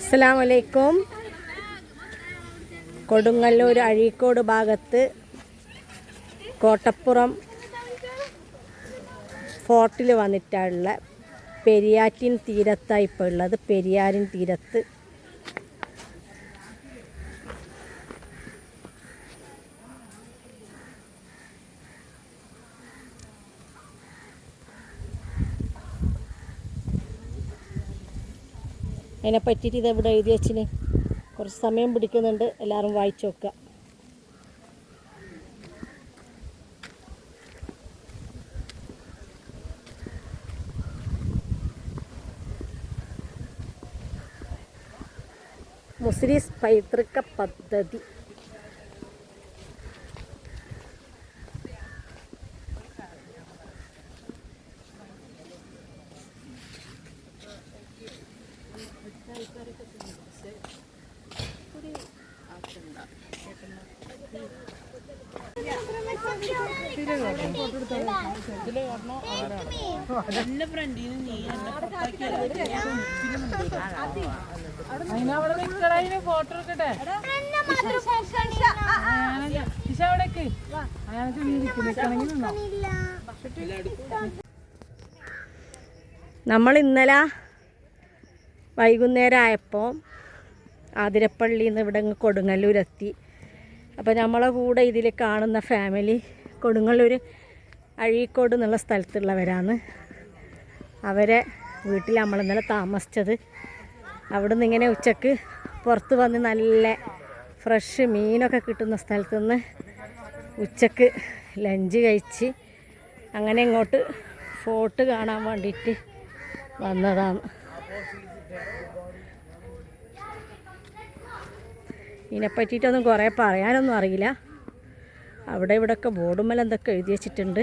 അസ്സലാമലൈക്കും. കൊടുങ്ങല്ലൂർ അഴീക്കോട് ഭാഗത്ത് കോട്ടപ്പുറം ഫോർട്ടിൽ വന്നിട്ടുള്ള പെരിയാറ്റിൻ തീരത്താണ് ഇപ്പോൾ ഉള്ളത്. പെരിയാറിൻ തീരത്ത് അതിനെ പറ്റിയിട്ട് എവിടെ എഴുതി വെച്ചിന്? കുറച്ച് സമയം പിടിക്കുന്നുണ്ട്. എല്ലാവരും വായിച്ചു നോക്കുക. മുസ്ലിസ് പൈതൃക പദ്ധതി. ഫോട്ടോ എടുക്കട്ടെ നമ്മൾ ഇന്നലെ വൈകുന്നേരം ആയപ്പോൾ ആതിരപ്പള്ളിയിൽ നിന്ന് ഇവിടെ കൊടുങ്ങല്ലൂരെത്തി. അപ്പോൾ നമ്മളെ കൂടെ ഇതിൽ കാണുന്ന ഫാമിലി കൊടുങ്ങല്ലൂർ അഴീക്കോട് എന്നുള്ള സ്ഥലത്തുള്ളവരാണ്. അവരെ വീട്ടിൽ നമ്മൾ ഇന്നലെ താമസിച്ചത്. അവിടെ നിന്ന് ഇങ്ങനെ ഉച്ചയ്ക്ക് പുറത്ത് വന്ന് നല്ല ഫ്രഷ് മീനൊക്കെ കിട്ടുന്ന സ്ഥലത്ത് നിന്ന് ഉച്ചയ്ക്ക് ലഞ്ച് കഴിച്ച് അങ്ങനെ ഇങ്ങോട്ട് ഫോർട്ട് കാണാൻ വേണ്ടിയിട്ട് വന്നതാണ്. ഇതിനെ പറ്റിയിട്ടൊന്നും കുറേ പറയാനൊന്നും അറിയില്ല. അവിടെ ഇവിടെയൊക്കെ ബോർഡുമ്മൽ എന്തൊക്കെ എഴുതി വെച്ചിട്ടുണ്ട്.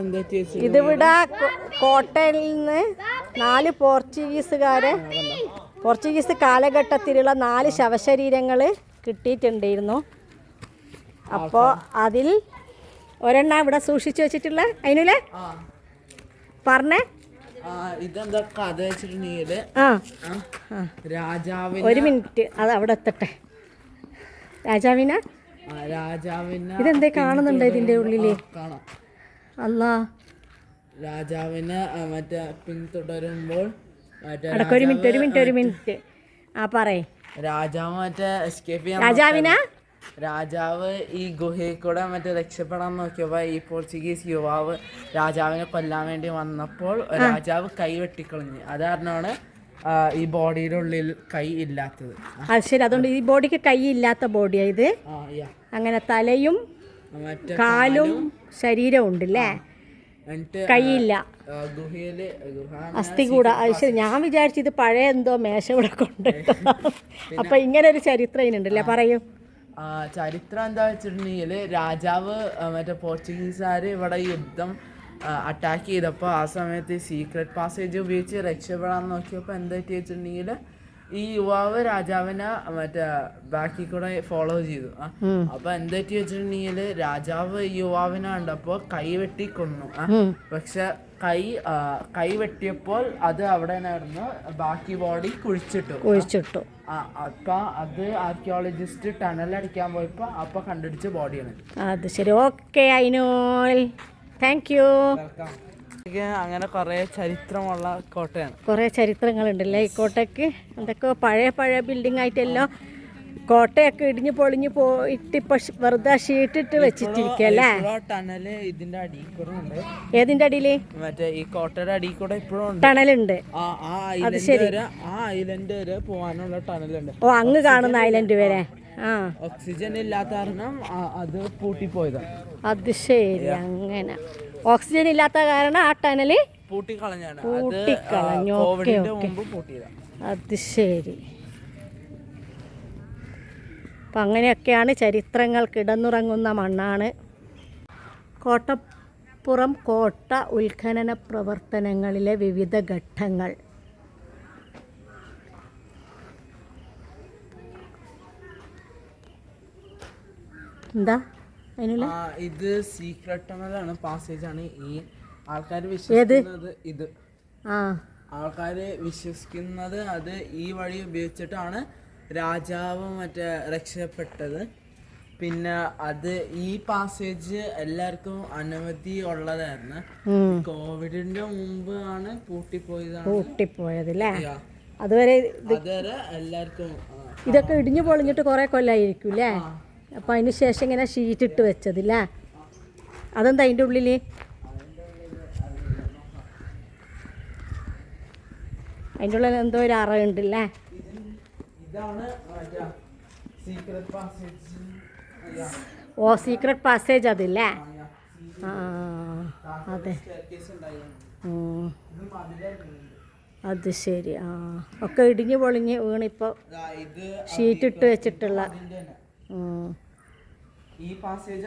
എന്താ ചേച്ചി ഇതിവിടെ കോ- കോട്ടയിൽ നിന്ന് നാല് പോർച്ചുഗീസുകാരെ പോർച്ചുഗീസ് കാലഘട്ടത്തിലുള്ള നാല് ശവശരീരങ്ങൾ കിട്ടിയിട്ടുണ്ടായിരുന്നു. അപ്പോൾ അതിൽ ഒരെണ്ണ ഇവിടെ സൂക്ഷിച്ചു വെച്ചിട്ടുള്ള അതിനുല്ലേ? ആ. പറഞ്ഞേ. ഇതെന്താ കഥ ആ. രാജാവിന് ഒരു മിനിറ്റ് അത് അവിടെ എത്തട്ടെ. രാജാവിന? രാജാവിന് ഇതെന്തേ കാണുന്നുണ്ടോ ഇതിന്റെ ഉള്ളിൽ? കാണാം. അല്ലാ രാജാവിനെ മറ്റേ പിന്തുടരുമ്പോൾ ഒരു മിനിറ്റ് ഒരു മിനിറ്റ് ഒരു മിനിറ്റ്. ആ പറയേ. രാജാവ് മറ്റേ എസ്കേപ്പ് ചെയ്യാൻ രാജാവിനാ? രാജാവ് ഈ ഗുഹയിൽ കൂടെ മറ്റേ രക്ഷപ്പെടാൻ നോക്കിയപ്പോൾ ഈ പോർച്ചുഗീസ് യുവാവ് രാജാവിനെ കൊല്ലാൻ വേണ്ടി വന്നപ്പോൾ രാജാവ് കൈ വെട്ടിക്കളഞ്ഞു. അത് കാരണമാണ് ഈ ബോഡിയുടെ ഉള്ളിൽ കൈ ഇല്ലാത്തത്. അത് ശരി. അതുകൊണ്ട് ഈ ബോഡിക്ക് കൈ ഇല്ലാത്ത ബോഡിയാ ഇത്. അങ്ങനെ തലയും കാലും ശരീരവും ഉണ്ടല്ലേ? കൈയില്ല. അസ്ഥി കൂട. ശരി. ഞാൻ വിചാരിച്ചു ഇത് പഴയ എന്തോ മേശ ഇവിടെ കൊണ്ട് അപ്പൊ ഇങ്ങനെ ഒരു ചരിത്രം ഇതിനുണ്ടല്ലേ? പറയൂ. ചരിത്രം എന്താ വെച്ചിട്ടുണ്ടെങ്കിൽ രാജാവ് മറ്റേ പോർച്ചുഗീസുകാർ ഇവിടെ യുദ്ധം അറ്റാക്ക് ചെയ്തപ്പോൾ ആ സമയത്ത് സീക്രട്ട് പാസേജ് ഉപയോഗിച്ച് രക്ഷപ്പെടാൻ നോക്കിയപ്പോൾ എന്താ പറ്റി വെച്ചിട്ടുണ്ടെങ്കിൽ ഈ യുവാവ് രാജാവിനെ മറ്റേ ബാക്കി കൂടെ ഫോളോ ചെയ്തു ആ. അപ്പൊ എന്താ പറ്റി വെച്ചിട്ടുണ്ടെങ്കിൽ രാജാവ് ഈ യുവാവിനെ കണ്ടപ്പോ കൈവെട്ടി കൊന്നു ആ. പക്ഷെ കൈ കൈ വെട്ടിയപ്പോൾ അത് അവിടെ നിന്നായിരുന്നു. ബാക്കി ബോഡി കുഴിച്ചിട്ടു. കുഴിച്ചിട്ടു. ആ, അപ്പൊ അത് ആർക്കിയോളജിസ്റ്റ് ടണൽ അടിക്കാൻ പോയപ്പോ അപ്പൊ കണ്ടുപിടിച്ച ബോഡിയാണ് അത് ശരി. ഓക്കെ അയിനോൽ താങ്ക് യു അങ്ങനെ കുറെ ചരിത്രമുള്ള കോട്ടയാണ്. കുറേ ചരിത്രങ്ങളുണ്ടല്ലേ ഈ കോട്ടയ്ക്ക് എന്തൊക്കെ പഴയ പഴയ ബിൽഡിംഗ് ആയിട്ടെല്ലാം. കോട്ടയൊക്കെ ഇടിഞ്ഞു പൊളിഞ്ഞു പോയിട്ട് ഇപ്പൊ വെറുതെ ഷീട്ടിട്ട് വെച്ചിട്ടിരിക്കല്ലേ? ടണൽ ഇതിന്റെ അടിയിൽ കൂടെ ഉണ്ട്. ഏതിന്റെ അടിയിൽ മറ്റേ ഈ കോട്ടയുടെ അടിയിൽ കൂടെ ഇപ്പോഴും ടണലുണ്ട്. ഐലൻഡ് വരെ ആ ഐലൻഡ് വരെ പോകാനുള്ള ടണലുണ്ട്. ഓ അങ്ങ് കാണുന്ന ഐലൻഡ് വരെ. ആ ഓക്സിജൻ ഇല്ലാത്ത കാരണം അത് അത് പൂട്ടിപ്പോയതാണ് അത് ശരി അങ്ങനെ. ഓക്സിജൻ ഇല്ലാത്ത കാരണം ആ ടണൽ പൂട്ടിക്കളഞ്ഞാണ് അത് കോവിഡിന്റെ. മുമ്പ് പൂട്ടിയതാണ് അത് ശരി. അപ്പം അങ്ങനെയൊക്കെയാണ് ചരിത്രങ്ങൾ കിടന്നുറങ്ങുന്ന മണ്ണാണ്. കോട്ടപ്പുറം കോട്ട ഉത്ഖനന പ്രവർത്തനങ്ങളിലെ വിവിധ ഘട്ടങ്ങൾ. എന്താ? അതിനുള്ള ഇത് സീക്രട്ട് ടണലാണ് പാസേജ് ആണ്. ഈ ആൾക്കാർ വിശ്വസിക്കുന്നത് ഇത്. ആ. ആൾക്കാര് വിശ്വസിക്കുന്നത് അത് ഈ വഴി ഉപയോഗിച്ചിട്ടാണ് രാജാവ് മറ്റേ രക്ഷപ്പെട്ടത്. പിന്നെ അത് ഈ പാസേജ് എല്ലാവർക്കും അനുമതി ഉള്ളതായിരുന്നു. കോവിഡിന്റെ മുമ്പ് ആണ് പൂട്ടിപ്പോയതാണ്. പൂട്ടിപ്പോയത് അല്ലേ. അതുവരെ അതുവരെ എല്ലാവർക്കും ഇതൊക്കെ ഇടിഞ്ഞു പൊളിഞ്ഞിട്ട് കുറെ കൊല്ലായിരിക്കും അല്ലേ അപ്പൊ അതിന് ശേഷം ഇങ്ങനെ ഷീറ്റ് ഇട്ട് വെച്ചതില്ലേ? അതെന്താ അതിന്റെ ഉള്ളിൽ അതിന്റെ ഉള്ളിൽ എന്തോ ഒരു അറ ഉണ്ടല്ലേ? ഇതാണ് സീക്രട്ട് പാസേജ് ഓ സീക്രട്ട് പാസേജ് അതില്ലേ? ആ അതെ. അത് ശരി ആ. ഒക്കെ ഇടിഞ്ഞു പൊളിഞ്ഞ് വീണിപ്പോൾ ഷീറ്റ് ഇട്ട് വെച്ചിട്ടുള്ള. ഈ പാസേജ്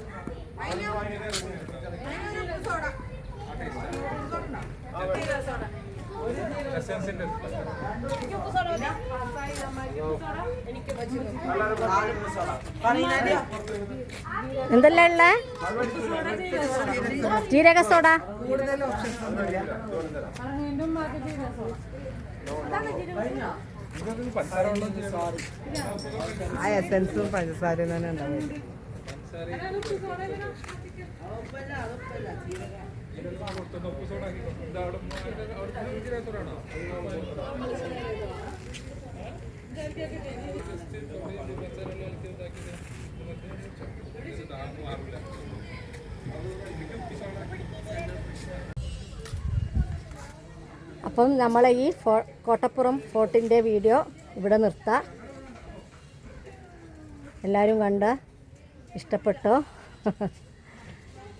എന്തെല്ലാം ഉള്ള? ജീരക സോഡ. ആ എസൻസും പഞ്ചസാരയും തന്നെ ഉണ്ടാവും. അപ്പം നമ്മളെ ഈ ഫോ കോട്ടപ്പുറം ഫോർട്ടിന്റെ വീഡിയോ ഇവിടെ നിർത്താം. എല്ലാവരും കണ്ട ഇഷ്ടപ്പെട്ടോ?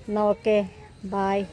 എന്നാൽ ഓക്കെ ബായ്.